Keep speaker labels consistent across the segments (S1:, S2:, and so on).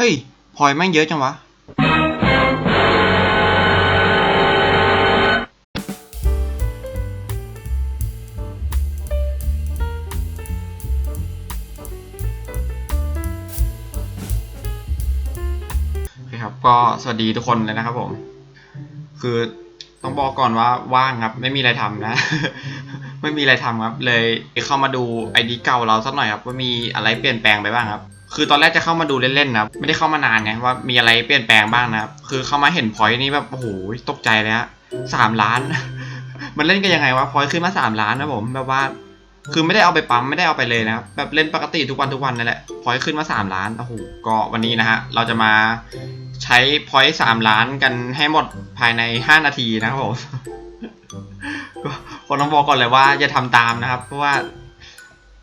S1: เฮ้ยพลอยแม่งเยอะจังวะ โอเคครับ ก็สวัสดีทุกคนเลยนะครับผม คือต้องบอกก่อนว่าว่างครับ ไม่มีอะไรทำนะ ไม่มีอะไรทำครับ เลยเข้ามาดูไอดีเก่าเราสักหน่อยครับ ว่ามีอะไรเปลี่ยนแปลงไปบ้างครับ คือตอนแรกจะเข้ามาดูเล่นๆนะไม่ได้เข้ามานานไงว่ามีอะไรเปลี่ยนแปลงบ้างนะครับคือเข้ามาเห็นพอยต์นี่แบบโอ้โหตกใจเลยฮะสามล้าน มันเล่นกันยังไงวะพอยต์ขึ้นมาสามล้านนะผมแบบว่า คือไม่ได้เอาไปปั๊มไม่ได้เอาไปเลยนะครับแบบเล่นปกติทุกวันทุกวันนั่นแหละพอยต์ขึ้นมาสามล้านโอ้โหก็วันนี้นะฮะเราจะมาใช้พอยต์สามล้านกันให้หมดภายในห้านาทีนะครับผมก็คนต้องบอกก่อนเลยว่าอย่าทำตามนะครับ เพราะว่า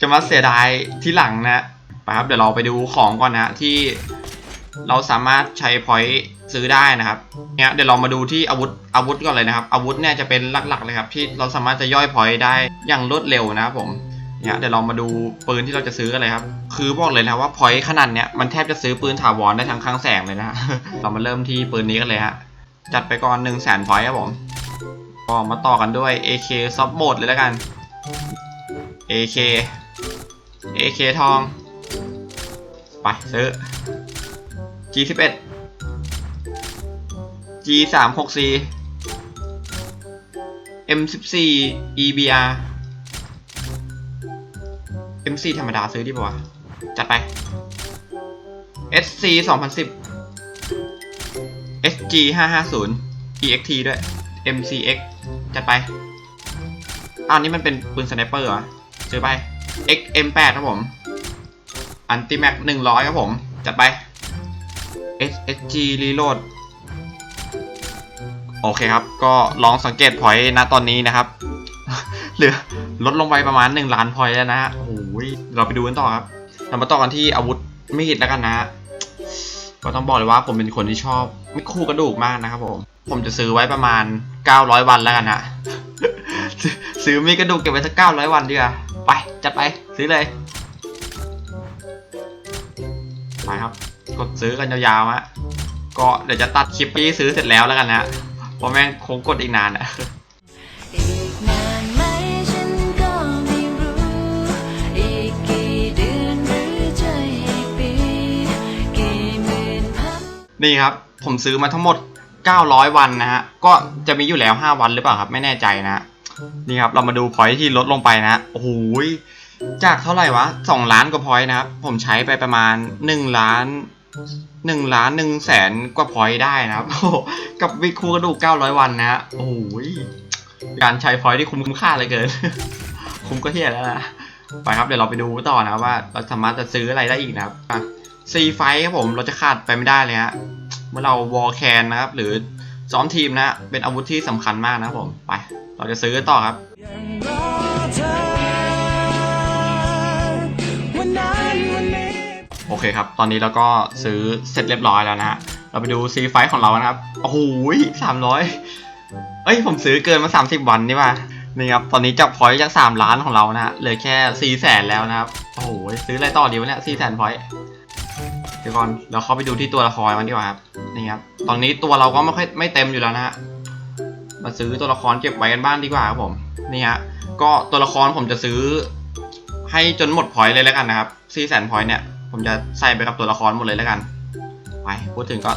S1: จะมาเสียดายที่หลังนะ ไปครับเดี๋ยวเราไปดูของก่อนนะที่เราสามารถใช้พอยต์ซื้อได้นะครับเนี่ยเดี๋ยวเรามาดูที่อาวุธอาวุธก่อนเลยนะครับ อาวุธเนี่ยจะเป็นหลักๆเลยครับที่เราสามารถจะย่อยพอยต์ได้อย่างรวดเร็วนะครับผมเนี่ยเดี๋ยวเรามาดูปืนที่เราจะซื้อกันเลยครับคือบอกเลยนะว่าพอยต์ขนาดเนี้ยมันแทบจะซื้อปืนถาวรได้ทั้งคลังแสงเลยนะเรามาเริ่มที่ปืนนี้กันเลยฮะจัดไปก่อน1 0 0 0 0แสนพอยต์ครับผมก็มาต่อกันด้วย AK Soft Mode เลยแล้วกัน AK AK ทอง ไปซื้อ G11 G36C M14 EBR MC ธรรมดาซื้อดีป่าวะจัดไป SC 2010 SG 550 EXT ด้วย MCX จัดไปอ้าวนี่มันเป็นปืนสไนเปอร์เหรอซื้อไป XM8 ครับผม อันติแม็ก100ครับผม จัดไป SSG Reload โอเคครับ ก็ลองสังเกตพอยต์ณตอนนี้นะครับ เหลือลดลงไปประมาณ 1 ล้านพอยต์แล้วนะฮะโอ้โหเราไปดูกันต่อครับ เรามาต่อกันที่อาวุธมีดแล้วกันนะ ก็ต้องบอกเลยว่าผมเป็นคนที่ชอบไม่คู่กระดูกมากนะครับผม ผมจะซื้อไว้ประมาณ 900 วันแล้วกันนะซื้อซื้อมีดกระดูกเก็บไว้สัก900 วันดีกว่าไปจัดไปซื้อเลย ไปครับ กดซื้อกันยาวๆฮะก็เดี๋ยวจะตัดคลิปที่ซื้อเสร็จแล้วแล้วกันนะเพราะแม่งคงกดอีกนานอะ
S2: อีกนานไหมฉันก็ไม่รู้อีกกี่เดือนหรือจะนี่
S1: ครับ ผมซื้อมาทั้งหมด 900 วันนะฮะ ก็จะมีอยู่แล้ว 5 วันหรือเปล่าครับ ไม่แน่ใจนะ นี่ครับ เรามาดูพอยที่ลดลงไปนะ โอ้โหย จากเท่าไหร่วะ2ล้านกว่าพอยต์นะครับ ผมใช้ไปประมาณ1ล้าน1ล้าน1แสนกว่าพอยต์ได้นะครับโอ้กับวิคูกระดูก900วันนะฮะโอ้ยการใช้พอยต์ที่คุ้มค่าเลยเกิน คุ้มก็เฮียแล้วนะไปครับเดี๋ยวเราไปดูต่อนะว่า เราสามารถจะซื้ออะไรได้อีกนะครับซีไฟครับผมเราจะขาดไปไม่ได้เลยฮะเมื่อเราวอลแคนนะครับ หรือซ้อมทีมนะ เป็นอาวุธที่สำคัญมากนะผมไป เราจะซื้อต่อครับ
S3: เค
S1: ครับ ตอนนี้เราก็ซื้อเสร็จเรียบร้อยแล้วนะฮะ เราไปดูซีไฟของเรานะครับ โอ้โหสามร้อยเอ้ย ผมซื้อเกินมาสามสิบวันนี่ป่ะนี่ครับ ตอนนี้จากพอยต์จากสามล้านของเรานะฮะ เหลือแค่สี่แสนแล้วนะครับ โอ้โห ซื้ออะไรต่อดีวะเนี่ยสี่แสนพอยต์เดี๋ยวก่อน เราเข้าไปดูที่ตัวละครมันดีกว่าครับ นี่ครับ ตอนนี้ตัวเราก็ไม่ค่อยไม่เต็มอยู่แล้วนะฮะ มาซื้อตัวละครเก็บไว้กันบ้างดีกว่าครับผม นี่ฮะ ก็ตัวละครผมจะซื้อให้จนหมดพอยต์เลยแล้วกันนะครับสี่แสนพอยต์เนี่ย ผมจะใส่ไปกับตัวละครหมดเลยแล้วกัน ไป พูดถึงก็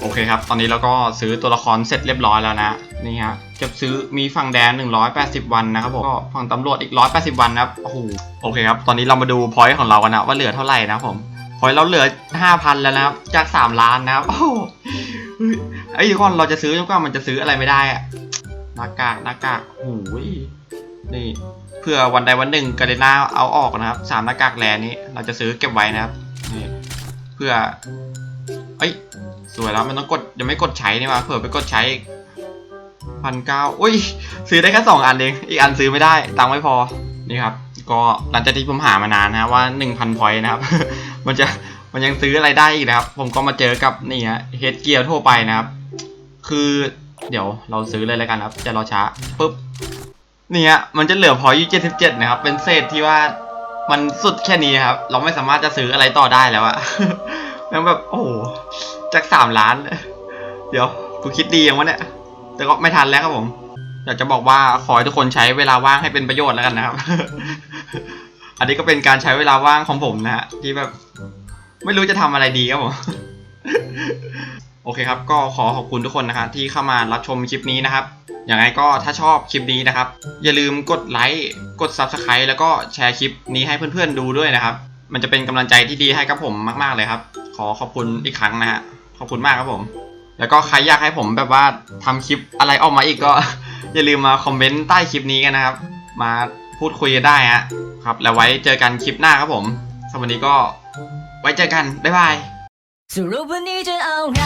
S1: โอเคครับ ตอนนี้เราก็ซื้อตัวละครเสร็จเรียบร้อยแล้วนะ นี่ฮะ จะซื้อมีฝั่งแดง180 วันนะครับผม ก็ฝั่งตำรวจอีก 180 วันนะครับ โอ้โห โอเคครับ ตอนนี้เรามาดูพอยต์ของเรากันนะว่าเหลือเท่าไหร่นะผม พอยเราเหลือ5,000แล้วนะครับ จาก3ล้านนะครับ โอ้ไอ้ทุกคนเราจะซื้อจนกว่ามันจะซื้ออะไรไม่ได้อะหน้ากากหน้ากากโอ้โหนี่เพื่อวันใดวันหนึ่งกาเดน่าเอาออกนะครับสามหน้ากากแลนี้ เราจะซื้อเก็บไว้นะครับนี่เพื่อเอ้ยสวยแล้วมันต้องกดยังไม่กดใช้นี่มาเผื่อไปกดใช้พันเก้าอุ้ย ซื้อได้แค่สองอันเองอีกอันซื้อไม่ได้ตังค์ไม่พอนี่ครับ ก็หลังจากที่ผมหามานานนะว่าหนึ่งพันพอยนะครับ มันจะมันยังซื้ออะไรได้อีกนะครับ ผมก็มาเจอกับนี่ฮะเฮดเกียร์ทั่วไปนะครับ คือเดี๋ยวเราซื้อเลยแล้วกันครับ จะรอช้าปุ๊บนี่ยมันจะเหลือพออยู่77นะครับ เป็นเศษที่ว่ามันสุดแค่นี้ครับ เราไม่สามารถจะซื้ออะไรต่อได้แล้วอะแล้วแบบโอ้โหจากสามล้าน เดี๋ยวกูคิดดียังวะเนี่ย แต่ก็ไม่ทันแล้วครับผมอยากจะบอกว่าขอให้ทุกคนใช้เวลาว่างให้เป็นประโยชน์แล้วกันนะครับ อันนี้ก็เป็นการใช้เวลาว่างของผมนะฮะที่แบบ ไม่รู้จะทำอะไรดีครับผม โอเคครับ ก็ขอขอบคุณทุกคนนะครับที่เข้ามารับชมคลิปนี้นะครับ อย่างไรก็ถ้าชอบคลิปนี้นะครับ อย่าลืมกดไลค์ กด Subscribe แล้วก็แชร์คลิปนี้ให้เพื่อนๆดูด้วยนะครับ มันจะเป็นกำลังใจที่ดีให้กับผมมาก ๆเลยครับ ขอขอบคุณอีกครั้งนะฮะ ขอบคุณมากครับผม แล้วก็ใครอยากให้ผมแบบว่าทำคลิปอะไรออกมาอีกก็ อย่าลืมมาคอมเมนต์ใต้คลิปนี้กันนะครับ มาพูดคุยกันได้ฮะ ครับ แล้วไว้เจอกันคลิปหน้าครับผมสำหรับวันนี้ก็ ไว้เจอกัน บ๊ายบาย
S2: สรุปวันนี้จะเอาไง